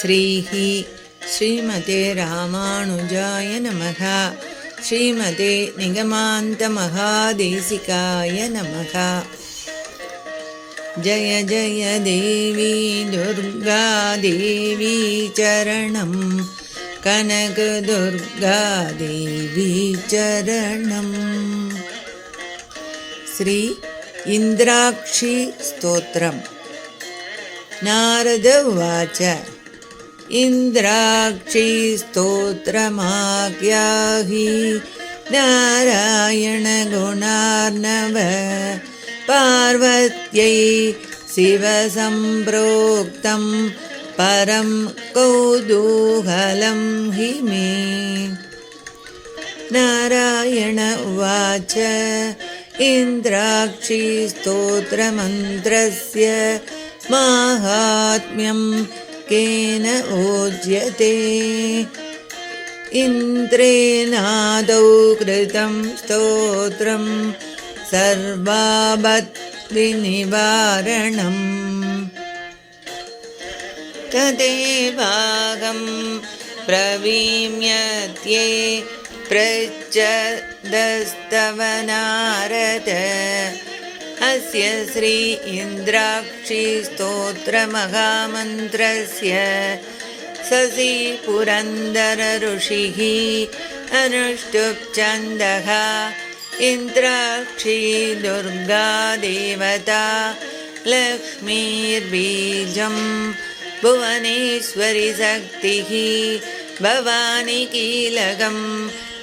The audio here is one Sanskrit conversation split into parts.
श्रीः श्रीमते रामानुजाय नमः। श्रीमते निगमान्तमहादेशिकाय नमः। जय जय देवी दुर्गादेवी चरणं। कनकदुर्गादेवी चरणम् श्री इन्द्राक्षी स्तोत्रम्। नारद उवाच इन्द्राक्षी स्तोत्रमाज्ञाहि नारायणगुणार्णव पार्वत्यै शिवसम्प्रोक्तं परं कौतूहलं हि मे। नारायण उवाच इन्द्राक्षी स्तोत्रमन्त्रस्य माहात्म्यं केन ओज्यते इन्द्रेणादौ कृतं स्तोत्रं सर्वाभद्विनिवारणम् तदेवाहं प्रवीम्यत्ये प्रचदस्तवनारद अस्य श्री इन्द्राक्षीस्तोत्रमहामन्त्रस्य शशिपुरन्दरऋषिः अनुष्टुप्छन्दः इन्द्राक्षी दुर्गादेवता लक्ष्मीर्बीजं भुवनेश्वरि शक्तिः भवानि कीलकं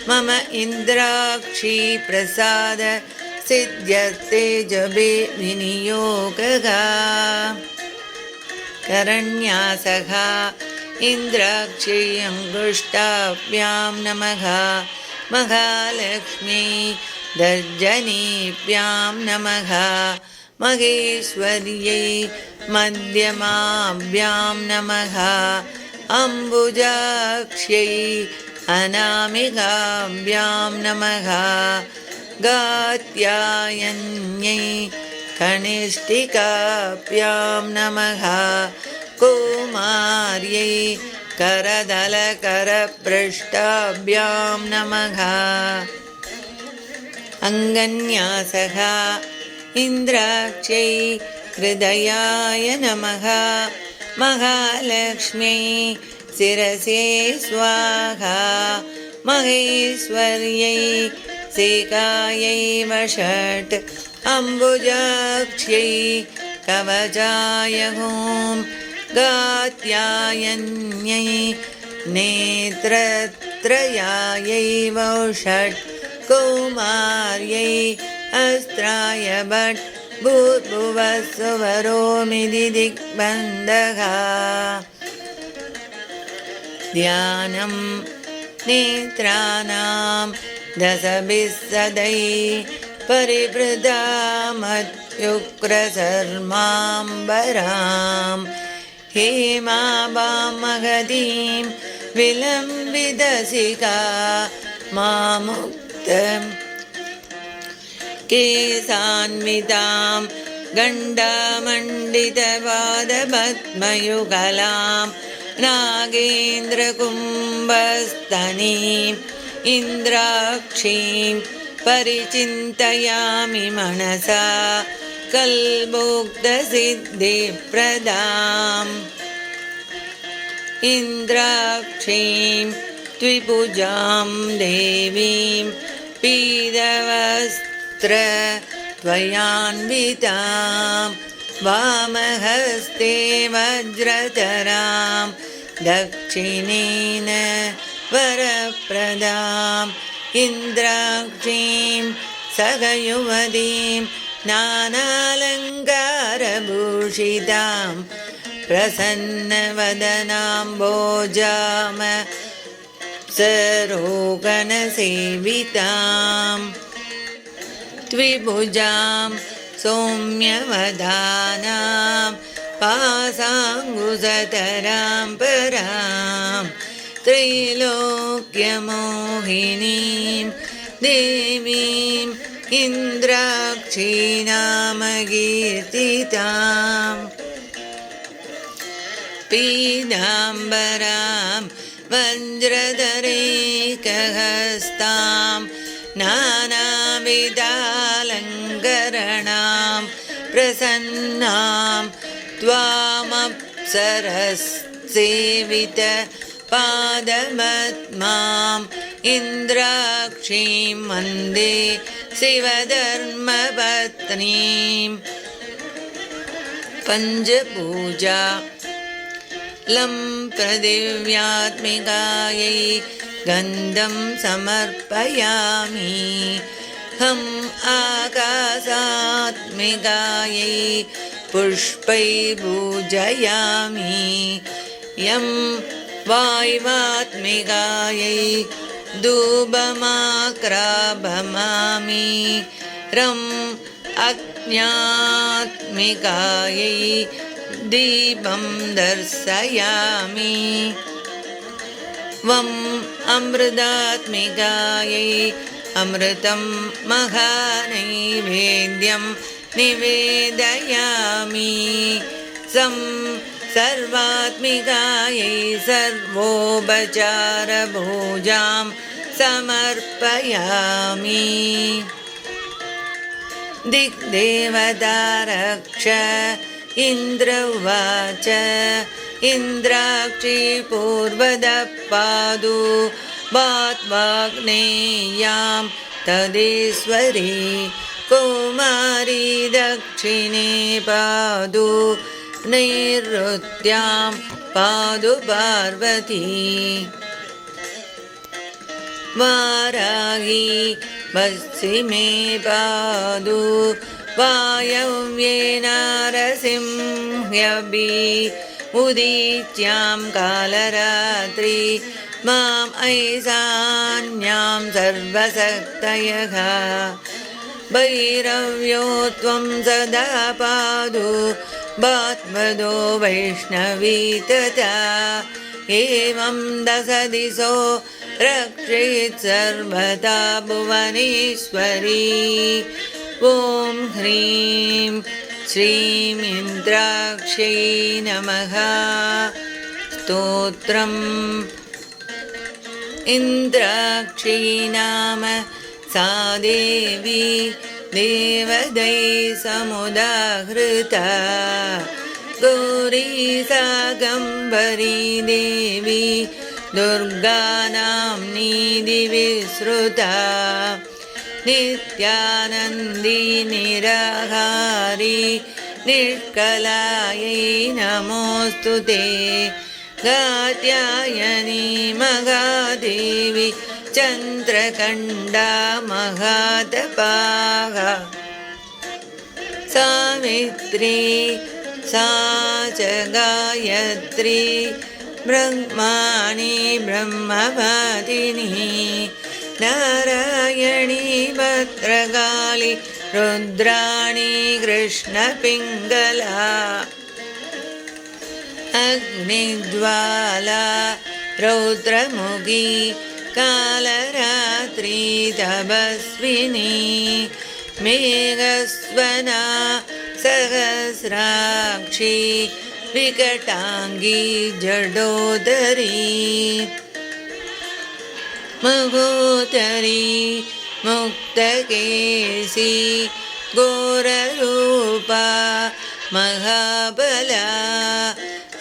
मम इन्द्राक्षी प्रसाद सिद्ध्यर्थे जपे विनियोगः करण्यासः इन्द्राक्षी अङ्गुष्टाभ्यां नमः। महालक्ष्मी, दर्जनीभ्यां नमः। महेश्वर्यै, मध्यमाभ्यां नमः। अम्बुजाक्ष्यै, अनामिकाभ्यां नमः। गात्यायन्यै कनिष्ठिकाभ्यां नमः। कुमार्यै करदलकरपृष्ठाभ्यां नमः। अङ्गन्यासः इन्द्राक्षै हृदयाय नमः। महालक्ष्म्यै शिरसे स्वाहा। महेश्वर्यै सेकायै षट् अम्बुजाक्ष्यै कवचाय हों गात्यायन्यै नेत्रत्रयायै षट् कौमार्यै अस्त्राय भट् भूर्भुवस्वरोमिति दिग्बन्धः ध्यानं नेत्राणां दशभिः सदै परिवृतामत्युग्रशर्माम्बरां हेमाबां महतीं विलम्बिदसिका मामुक्तं केसान्वितां गण्डमण्डितपादपद्मयुगलां नागेन्द्रकुम्भस्तनीम् इन्द्राक्षीं परिचिन्तयामि मनसा कल्बोक्तसिद्धिप्रदाम् इन्द्राक्षीं त्रिभुजां देवीं पीदवस्त्र त्वयान्वितां वामहस्ते वज्रतरां दक्षिणेन वरप्रदाम् इन्द्राक्षीं सगयुवतीं नानालङ्कारभूषितां प्रसन्नवदनां भोजाम सरोगणसेवितां द्विभुजां सौम्यवदानां पासाङ्गुसतरां पराम् त्रैलोक्यमोहिनीं देवीम् इन्द्राक्षीनामकीर्तिताम् पीताम्बरां वज्रधरेकहस्तां नानाविधालङ्करणां प्रसन्नां त्वामप्सरसेवित पादमत्माम् इन्द्राक्षीं वन्दे शिवधर्मपत्नीं पञ्चपूजा लं पृथिव्यात्मिकायै गन्धं समर्पयामि। हम् आकाशात्मिकायै पुष्पै पूजयामि यं वाय्वात्मिकायै धूपमाक्राभमामि। रम् अज्ञात्मिकायै दीपं दर्शयामि। वम् अमृतात्मिकायै अमृतं महानैवेद्यं निवेदयामि। सं सर्वात्मिकायै सर्वोपचारभोजां समर्पयामि। दिग्देवतारक्ष इन्द्र उवाच इन्द्राक्षी पूर्वदः पादु वाग्नेयां तदेश्वरी कुमारी दक्षिणे पादु नैऋत्यां पादु पार्वती। वाराही पश्चिमे पादु वायव्ये नारसिंह्यबि उदीच्यां कालरात्रि माम् ऐशान्यां सर्वशक्तयः भैरव्यो त्वं सदा पादु बात्मदो वैष्णवी तथा। एवं दश दिशो रक्षेत् सर्वदा भुवनेश्वरी। ॐ ह्रीं श्रीं इन्द्राक्षै नमः। स्तोत्रम्। इन्द्राक्षी नाम सा देवी देवदै समुदाहृता। गौरी सागम्बरी देवी दुर्गानाम्नी दिविश्रुता नित्यानन्दी निराहारी निष्कलायै नमोऽस्तु ते। गात्यायनी महादेवी चन्द्रकण्डा महातपाः सावित्री सा च गायत्री ब्रह्माणि ब्रह्मवादिनी नारायणी भद्रकाली रुद्राणी कृष्णपिङ्गला अग्निज्वाला रौद्रमुखी कालरात्रि तपस्विनी मेघस्वना सहस्राक्षी विकटाङ्गी जडोदरी महोदरी मुक्तकेशी घोररूपा महाबला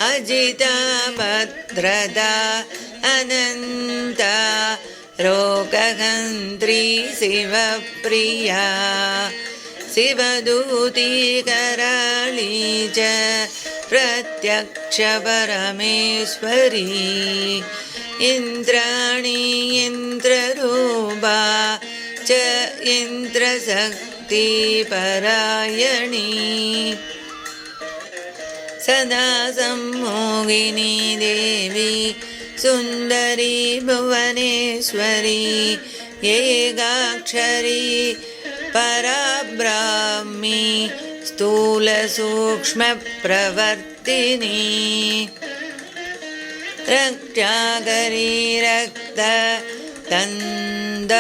अजिता भद्रदा अनन्ता रोगहन्त्री शिवप्रिया शिवदूती कराळी च प्रत्यक्षपरमेश्वरी इन्द्राणी इन्द्ररूपा च इन्द्रशक्तिपरायणी सदा सम्मोहिनी देवी सुन्दरी भुवनेश्वरी एकाक्षरी पराब्राह्मी स्थूलसूक्ष्मप्रवर्तिनी। रक्त्याकरी रक्त तन्द